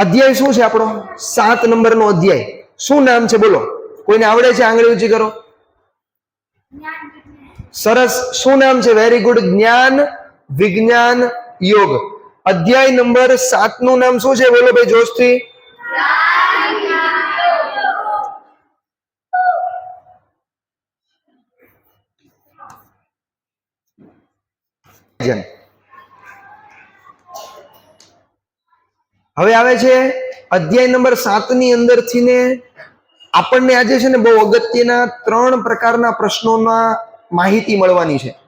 અધ્યાય શું છે આપણો? સાત નંબરનો અધ્યાય. શું નામ છે? બોલો. કોઈને આવડે છે આંગળી ઊંચી કરો? સરસ. શું નામ છે? વેરી ગુડ જ્ઞાન, વિજ્ઞાન, યોગ. અધ્યાય નંબર સાતનું નામ શું છે? બોલો ભાઈ જોશથી. જન. હવે આવે છે અધ્યાય નંબર સાતની અંદરથી ને આપણને આજે છે ને બહુ અગત્યના ત્રણ પ્રકારના પ્રશ્નોના માહિતી મળવાની છે.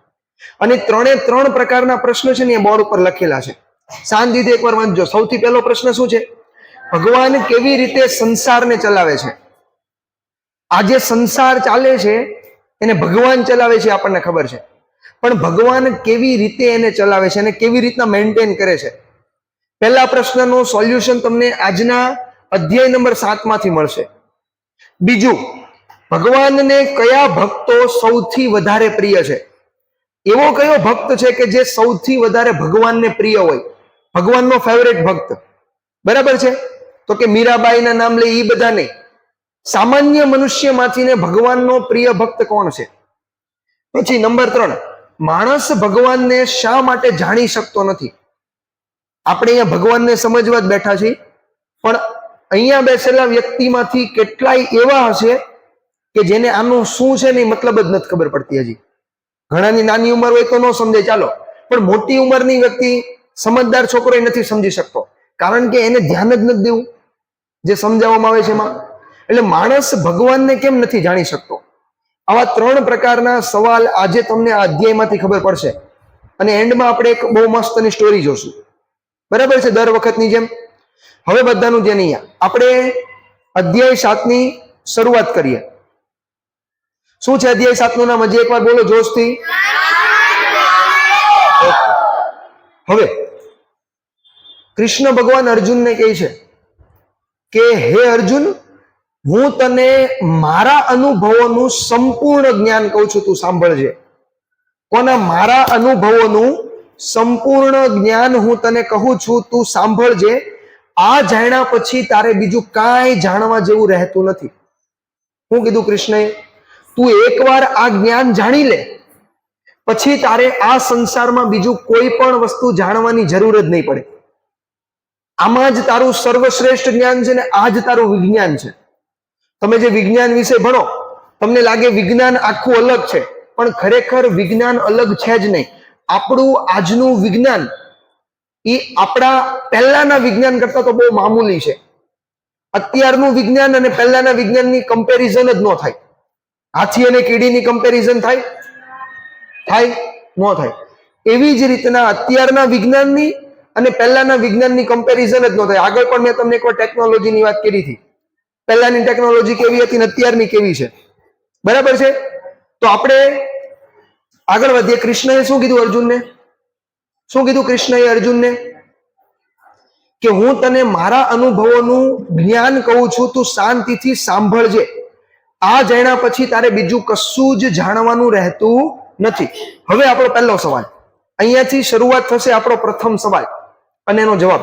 અને ત્રણે ત્રણ પ્રકારના પ્રશ્નો છે ને એ બોર્ડ ઉપર લખેલા છે. શાંતિથી એકવાર વાંચજો. સૌથી પહેલો પ્રશ્ન શું છે? ભગવાન કેવી રીતે સંસારને ચલાવે છે? આ જે સંસાર ચાલે છે, એને ભગવાન ચલાવે છે આપણને ખબર છે. પણ ભગવાન કેવી રીતે એને ચલાવે છે અને કેવી રીતના મેન્ટેન કરે છે? પહેલા પ્રશ્નનું સોલ્યુશન તમને આજના અધ્યાય નંબર સાતમાંથી મળશે. બીજું, ભગવાનને કયા ભક્તો સૌથી વધારે પ્રિય છે? એવો કયો ભક્ત છે કે જે સૌથી વધારે ભગવાનને પ્રિય હોય? ભગવાનનો ફેવરેટ ભક્ત. બરાબર છે? તો કે મીરાબાઈના નામ લે એ બધા નહીં સામાન્ય મનુષ્યમાંથી ને ભગવાનનો પ્રિય ભક્ત કોણ છે? પછી નંબર ત્રણ, માણસ ભગવાનને શા માટે જાણી શકતો નથી? આપણે અહીંયા ભગવાનને સમજવા જ બેઠા છીએ. પણ અહીંયા બેસેલા વ્યક્તિમાંથી કેટલાય એવા હશે કે જેને આનું શું છે ને મતલબ જ નથી ખબર પડતી હજી. ઘણાની નાની ઉંમર હોય તો ન સમજે, ચાલો. પણ મોટી ઉંમરની વ્યક્તિ સમજદાર છોકરો નથી સમજી શકતો. કારણ કે એને ધ્યાન જ નથી દેવું, જે સમજાવવામાં આવે છે એમાં. એટલે માણસ ભગવાનને કેમ નથી જાણી શકતો? આવા ત્રણ પ્રકારના સવાલ આજે તમને આ અધ્યાયમાંથી ખબર પડશે. અને એન્ડમાં આપણે એક બહુ મસ્તની સ્ટોરી જોશું. બરાબર છે દર વખતની જેમ? હવે બધાનું ધ્યાન અહીંયા. આપણે અધ્યાય સાતની શરૂઆત કરીએ. શું છે અધ્યાય સાતનું નામ? હજી એકવાર બોલો જોશથી. હવે, કૃષ્ણ ભગવાન અર્જુનને કહે છે કે, હે અર્જુન, હું તને મારા અનુભવોનું સંપૂર્ણ જ્ઞાન કહું છું. તું સાંભળજે. કોના મારા અનુભવોનું સંપૂર્ણ જ્ઞાન હું તને કહું છું, તું સાંભળજે આ જાણ્યા પછી તારે બીજું કાંઈ જાણવા જેવું રહેતું નથી. હું કીધું કૃષ્ણએ તું એકવાર આ જ્ઞાન જાણી લે. પછી તારે આ સંસારમાં બીજું કોઈ પણ વસ્તુ જાણવાની જરૂર જ નહીં પડે. આમાં જ તારું સર્વશ્રેષ્ઠ જ્ઞાન છે ને આ જ તારું વિજ્ઞાન છે. તમે જે વિજ્ઞાન વિશે ભણો, તમને લાગે વિજ્ઞાન આખું અલગ છે, પણ ખરેખર વિજ્ઞાન અલગ છે જ નહીં. આપણું આજનું વિજ્ઞાન એ આપણા પહેલાના વિજ્ઞાન કરતા તો બહુ મામૂલી છે. અત્યારનું વિજ્ઞાન અને પહેલાના વિજ્ઞાનની કમ્પેરિઝન જ ન થાય. હાથી અને કીડીની કમ્પેરિઝન થાય? થાય? ન થાય. એવી જ રીતના અત્યારના વિજ્ઞાનની અને પહેલાના વિજ્ઞાનની કમ્પેરિઝન જ ન થાય. આગળ પણ મેં તમને એકવાર ટેકનોલોજીની વાત કરી હતી. પહેલાની ટેકનોલોજી કેવી હતી ને અત્યારની કેવી છે? બરાબર છે? તો આપણે આગળ વધીએ કૃષ્ણએ શું કીધું અર્જુનને? શું કીધું કૃષ્ણએ અર્જુનને? કે હું તને મારા અનુભવોનું જ્ઞાન કહું છું, તું શાંતિથી સાંભળજે. આ જાણ્યા પછી તારે બીજું કશું જ જાણવાનું રહેતું નથી. હવે આપણો પહેલો સવાલ. અહીંયાથી શરૂઆત થશે આપણો પ્રથમ સવાલ. અને એનો જવાબ.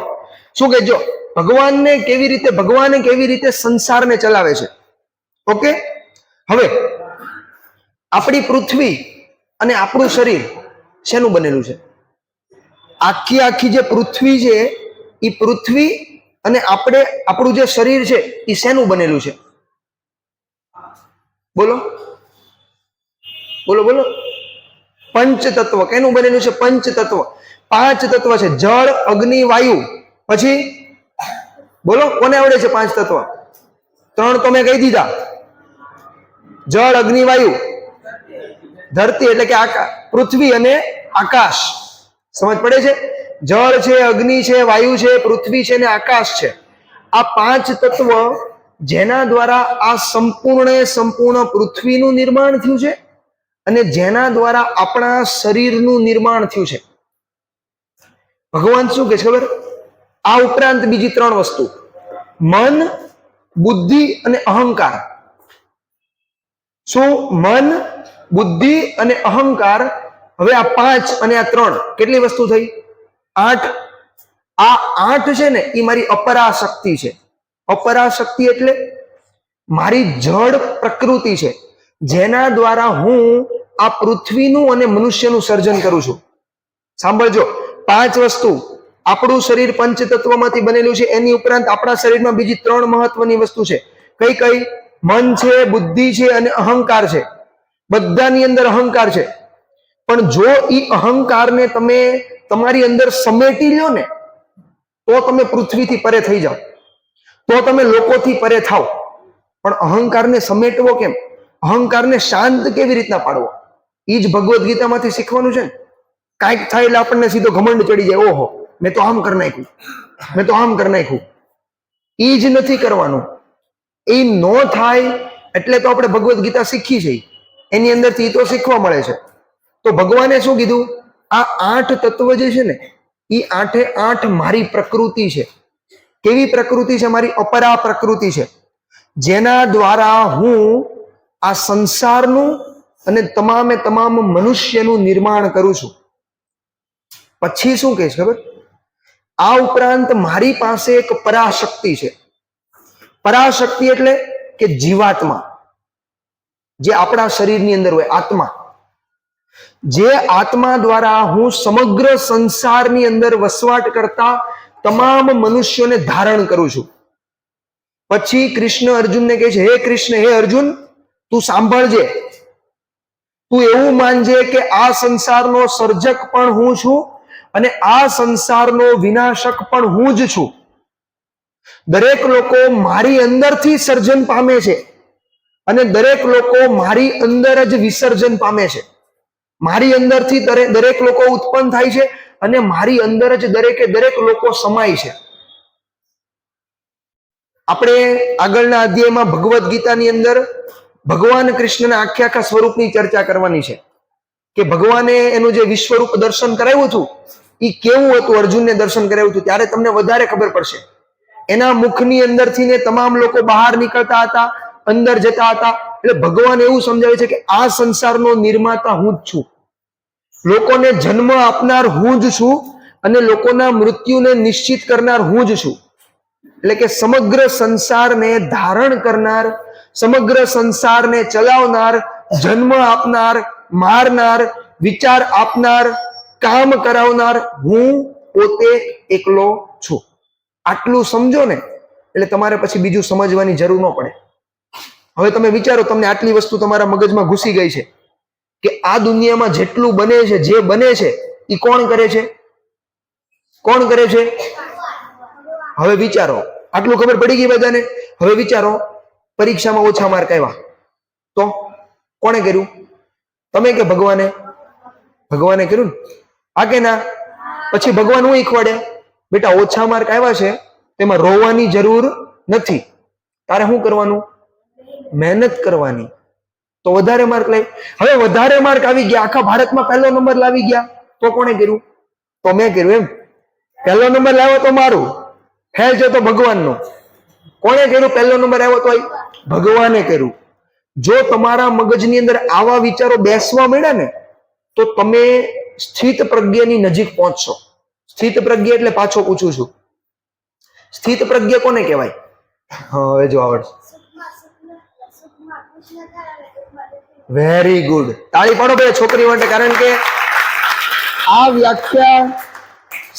શું કહેજો? ભગવાનને કેવી રીતે, ભગવાને કેવી રીતે સંસારને ચલાવે છે? ઓકે? હવે, આપણી પૃથ્વી અને આપણું શરીર શેનું બનેલું છે? આખી આખી જે પૃથ્વી છે, એ પૃથ્વી અને આપણે, આપણું જે શરીર છે, એ શેનું બનેલું છે? બોલો. બોલો બોલો. પંચ તત્વ કેનું બનેલું છે? પંચ તત્વ પાંચ તત્વ છે. જળ, અગ્નિ, વાયુ. પછી? બોલો, કોને આવડે છે પાંચ તત્વ? ત્રણ તો મેં કહી દીધા. જળ, અગ્નિ, વાયુ. ધરતી એટલે કે પૃથ્વી અને આકાશ. સમજ પડે છે? જળ છે, અગ્નિ છે, વાયુ છે, પૃથ્વી છે અને આકાશ છે. આ પાંચ તત્વ જેના દ્વારા આ સંપૂર્ણ સંપૂર્ણ પૃથ્વીનું નિર્માણ થયું છે અને જેના દ્વારા આપણા શરીરનું નિર્માણ થયું છે. ભગવાન શું કે છે ખબર? આ ઉપરાંત બીજી ત્રણ વસ્તુ. મન, બુદ્ધિ અને અહંકાર. શું? મન બુદ્ધિ અને અહંકાર, હવે આ પાંચ અને આ ત્રણ કેટલી વસ્તુ થઈ? આઠ. આ આઠ છે ને એ મારી અપરાશક્તિ છે. અપરાશક્તિ એટલે મારી જડ પ્રકૃતિ છે, જેના દ્વારા હું આ પૃથ્વીનું અને મનુષ્યનું સર્જન કરું છું. સાંભળજો, પાંચ વસ્તુ આપણું શરીર પંચતત્વમાંથી બનેલું છે, એની ઉપરાંત આપણા શરીરમાં બીજી ત્રણ મહત્વની વસ્તુ છે. કઈ કઈ મન છે, બુદ્ધિ છે અને અહંકાર છે. બધાની અંદર અહંકાર છે. પણ જો એ અહંકારને તમે તમારી અંદર સમેટી લ્યો ને, તો તમે પૃથ્વીથી પરે થઈ જાઓ. તો તમે લોકોથી પરે થાવ પણ અહંકારને સમેટવો કેમ? અહંકારને શાંત કેવી રીતના પાડવો? એ જ ભગવદ્ ગીતામાંથી શીખવાનું છે ને. કાંઈક થાય એટલે આપણને સીધો ઘમંડ ચડી જાય, ઓહો, મેં તો આમ કરી નાખ્યું. મેં તો આમ કરી નાખ્યું. એ જ નથી કરવાનું. એ ન થાય એટલે તો આપણે ભગવદ્ ગીતા શીખી છે એની અંદરથી તો શીખવા મળે છે. તો ભગવાને શું કીધું? આ આઠ તત્વ જે છે ને એ આઠે આઠ મારી પ્રકૃતિ છે. કેવી પ્રકૃતિ છે? મારી અપરા પ્રકૃતિ છે. જેના દ્વારા હું આ સંસારનું અને તમામે તમામ મનુષ્યનું નિર્માણ કરું છું. પછી શું કહે છે ખબર? આ ઉપરાંત મારી પાસે એક પરાશક્તિ છે. પરાશક્તિ એટલે કે જીવાત્મા. જે આપણા શરીરની અંદર હોય, આત્મા. જે આત્મા દ્વારા હું સમગ્ર સંસારની અંદર વસવાટ કરતા તમામ મનુષ્યોને ધારણ કરું છું. પછી કૃષ્ણ અર્જુનને કહે છે, હે કૃષ્ણ, હે અર્જુન, તું સાંભળજે. તું એવું માનજે કે આ સંસારનો સર્જક પણ હું છું અને આ સંસારનો વિનાશક પણ હું જ છું. દરેક લોકો મારી અંદરથી સર્જન પામે છે. અને દરેક લોકો મારી અંદર જ વિસર્જન પામે છે. મારી અંદરથી દરે- દરેક લોકો ઉત્પન્ન થાય છે અને મારી અંદર જ દરેકે દરેક લોકો સમાય છે. આપણે આગળના અધ્યાયમાં ભગવદ્ ગીતાની અંદર ભગવાન કૃષ્ણના આખ્યા આખા સ્વરૂપની ચર્ચા કરવાની છે કે ભગવાને એનું જે વિશ્વરૂપ દર્શન કરાવ્યું હતું એ કેવું હતું? અર્જુનને દર્શન કરાવ્યું હતું? ત્યારે તમને વધારે ખબર પડશે. એના મુખની અંદરથી ને તમામ લોકો બહાર નીકળતા હતા અંદર જતા હતા. એટલે ભગવાન એવું સમજાવે છે કે આ સંસારનો નિર્માતા હું જ છું. લોકોને જન્મ આપનાર હું જ છું અને લોકોના મૃત્યુને નિશ્ચિત કરનાર હું જ છું. એટલે કે સમગ્ર સંસારને ધારણ કરનાર, સમગ્ર સંસારને ચલાવનાર, જન્મ આપનાર, મારનાર, વિચાર આપનાર, કામ કરાવનાર હું પોતે એકલો છું. આટલું સમજો ને, એટલે તમારે પછી બીજું સમજવાની જરૂર ન પડે. હવે તમે વિચારો, તમને આટલી વસ્તુ તમારા મગજમાં ઘૂસી ગઈ છે કે આ દુનિયામાં જેટલું બને છે, જે બને છે એ કોણ કરે છે? કોણ કરે છે? હવે વિચારો, આટલું ખબર પડી ગઈ બધાને? હવે વિચારો, પરીક્ષામાં ઓછા માર્ક આવ્યા. તો કોણે કર્યું? તમે કે ભગવાને? ભગવાને કર્યું ને? આ કે ના? પછી ભગવાન હું શીખવાડે બેટા, ઓછા માર્ક આવ્યા છે, તેમાં રોવાની જરૂર નથી. તારે શું કરવાનું? મહેનત કરવાની. તો વધારે માર્ક લઈ હવે વધારે માર્ક આવી ગયા. આખા ભારતમાં પહેલો નંબર લાવી ગયા. તો કોણે કર્યું? તો મેં કર્યું એમ. પહેલો નંબર લાવ્યો તો મારું. ફેલ છે તો ભગવાનનો. કોણે કર્યું? પહેલો નંબર આવ્યો તો ભગવાને કર્યું. જો તમારા મગજની અંદર આવા વિચારો બેસવા મળ્યા ને, તો તમે સ્થિત પ્રજ્ઞાની નજીક પહોંચશો. સ્થિત પ્રજ્ઞા એટલે પાછો પૂછું છું. સ્થિત પ્રજ્ઞા કોને કહેવાય? હવે જો આવડશે. વેરી ગુડ તાળી પાડો બે છોકરી માટે, કારણ કે આ વ્યાખ્યા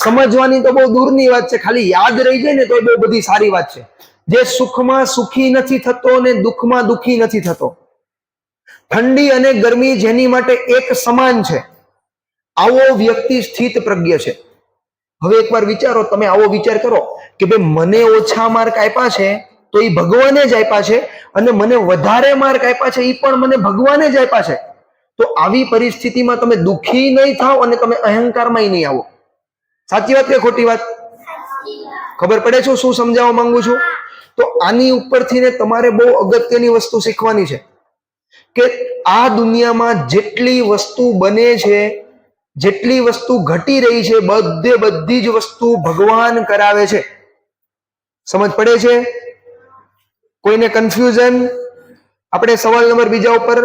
સમજવાની તો બહુ દૂરની વાત છે, ખાલી યાદ રહી જાય ને તો બહુ બધી સારી વાત છે. જે સુખમાં સુખી નથી થતો ને દુઃખમાં દુઃખી નથી થતો. ઠંડી અને ગરમી જેની માટે એક સમાન છે. આવો વ્યક્તિ સ્થિત પ્રજ્ઞ છે. હવે એકવાર વિચારો, તમે આવો વિચાર કરો કે ભાઈ મને ઓછા માર્ક આપ્યા છે તો એ ભગવાને જ આપ્યા છે અને મને વધારે માર્ક આપ્યા છે, એ પણ મને ભગવાને જ આપ્યા છે. તો આવી પરિસ્થિતિમાં તમે દુઃખી નહીં થાવ અને તમે અહંકારમાં નહીં આવો. સાચી વાત કે ખોટી વાત? ખબર પડે છે શું સમજાવવા માંગુ છું? તો આની ઉપરથી ને તમારે બહુ અગત્યની વસ્તુ શીખવાની છે કે આ દુનિયામાં જેટલી વસ્તુ બને છે, જેટલી વસ્તુ ઘટી રહી છે, બધે બધી જ વસ્તુ ભગવાન કરાવે છે. સમજ પડે છે? કોઈને કન્ફ્યુઝન આપણે સવાલ નંબર બીજા ઉપર